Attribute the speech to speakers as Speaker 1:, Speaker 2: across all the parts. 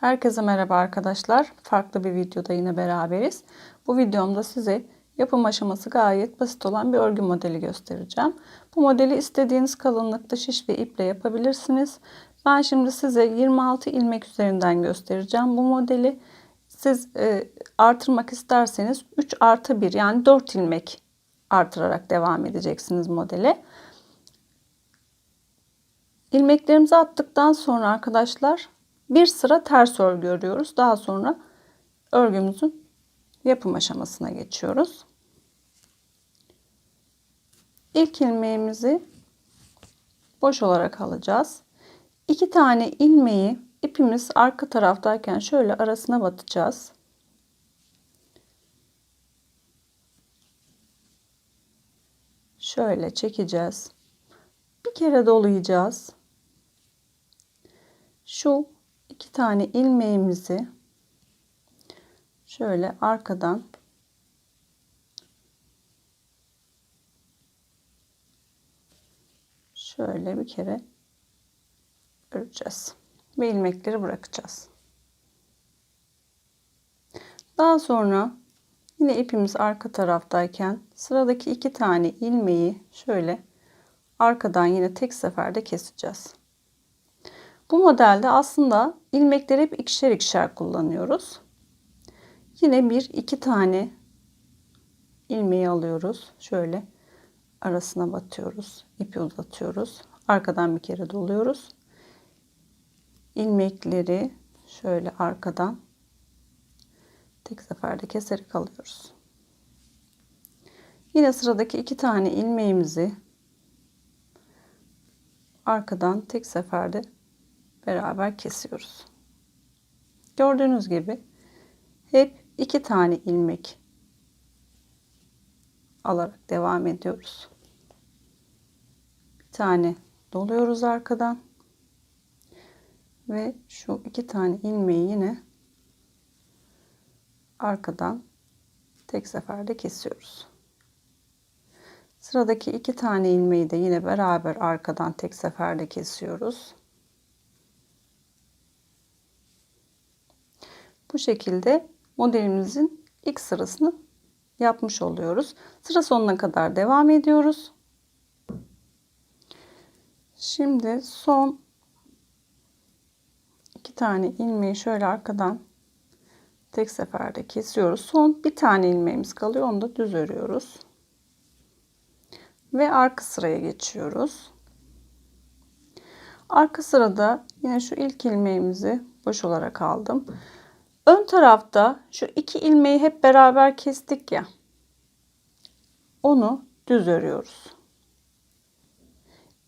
Speaker 1: Herkese merhaba arkadaşlar. Farklı bir videoda yine beraberiz. Bu videomda size yapım aşaması gayet basit olan bir örgü modeli göstereceğim. Bu modeli istediğiniz kalınlıkta şiş ve iple yapabilirsiniz. Ben şimdi size 26 ilmek üzerinden göstereceğim bu modeli. Siz e, artırmak isterseniz 3 artı 1 yani 4 ilmek artırarak devam edeceksiniz modele. İlmeklerimizi attıktan sonra arkadaşlar bir sıra ters örgü örüyoruz. Daha sonra örgümüzün yapım aşamasına geçiyoruz. İlk ilmeğimizi boş olarak alacağız. İki tane ilmeği ipimiz arka taraftayken şöyle arasına batacağız. Şöyle çekeceğiz. Bir kere dolayacağız. Şu iki tane ilmeğimizi şöyle arkadan şöyle bir kere öreceğiz ve ilmekleri bırakacağız. Daha sonra yine ipimiz arka taraftayken sıradaki iki tane ilmeği şöyle arkadan yine tek seferde keseceğiz. Bu modelde aslında ilmekleri hep ikişer ikişer kullanıyoruz. Yine bir iki tane ilmeği alıyoruz. Şöyle arasına batıyoruz. ipi uzatıyoruz. Arkadan bir kere doluyoruz. ilmekleri şöyle arkadan tek seferde keserek alıyoruz. Yine sıradaki iki tane ilmeğimizi arkadan tek seferde beraber kesiyoruz. Gördüğünüz gibi hep iki tane ilmek alarak devam ediyoruz. Bir tane doluyoruz arkadan ve şu iki tane ilmeği yine arkadan tek seferde kesiyoruz. Sıradaki iki tane ilmeği de yine beraber arkadan tek seferde kesiyoruz. Bu şekilde modelimizin ilk sırasını yapmış oluyoruz. Sıra sonuna kadar devam ediyoruz. Şimdi son iki tane ilmeği şöyle arkadan tek seferde kesiyoruz. Son bir tane ilmeğimiz kalıyor. Onu da düz örüyoruz. Ve arka sıraya geçiyoruz. Arka sırada yine şu ilk ilmeğimizi boş olarak aldım. Ön tarafta şu iki ilmeği hep beraber kestik ya. Onu düz örüyoruz.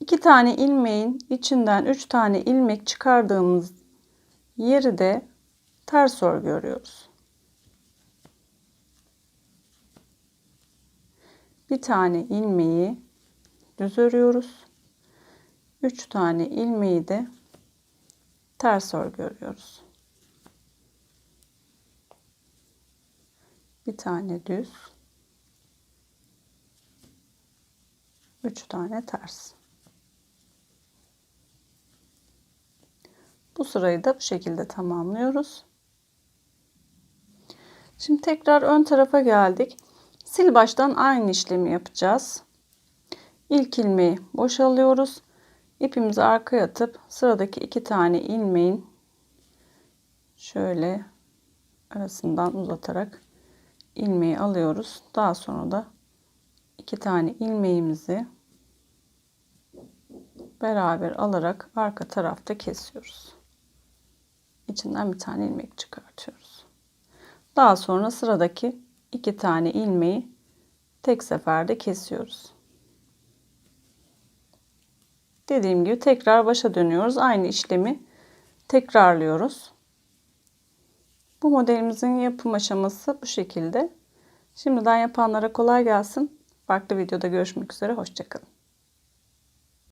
Speaker 1: İki tane ilmeğin içinden üç tane ilmek çıkardığımız yeri de ters örgü örüyoruz. Bir tane ilmeği düz örüyoruz. Üç tane ilmeği de ters örgü örüyoruz. Bir tane düz, üç tane ters. Bu sırayı da bu şekilde tamamlıyoruz. Şimdi tekrar ön tarafa geldik. Sil baştan aynı işlemi yapacağız. İlk ilmeği boşalıyoruz. İpimizi arkaya atıp sıradaki iki tane ilmeğin şöyle arasından uzatarak ilmeği alıyoruz. Daha sonra da iki tane ilmeğimizi beraber alarak arka tarafta kesiyoruz. İçinden bir tane ilmek çıkartıyoruz. Daha sonra sıradaki iki tane ilmeği tek seferde kesiyoruz. Dediğim gibi tekrar başa dönüyoruz. Aynı işlemi tekrarlıyoruz. Bu modelimizin yapım aşaması bu şekilde. Şimdiden yapanlara kolay gelsin. Farklı videoda görüşmek üzere. Hoşçakalın.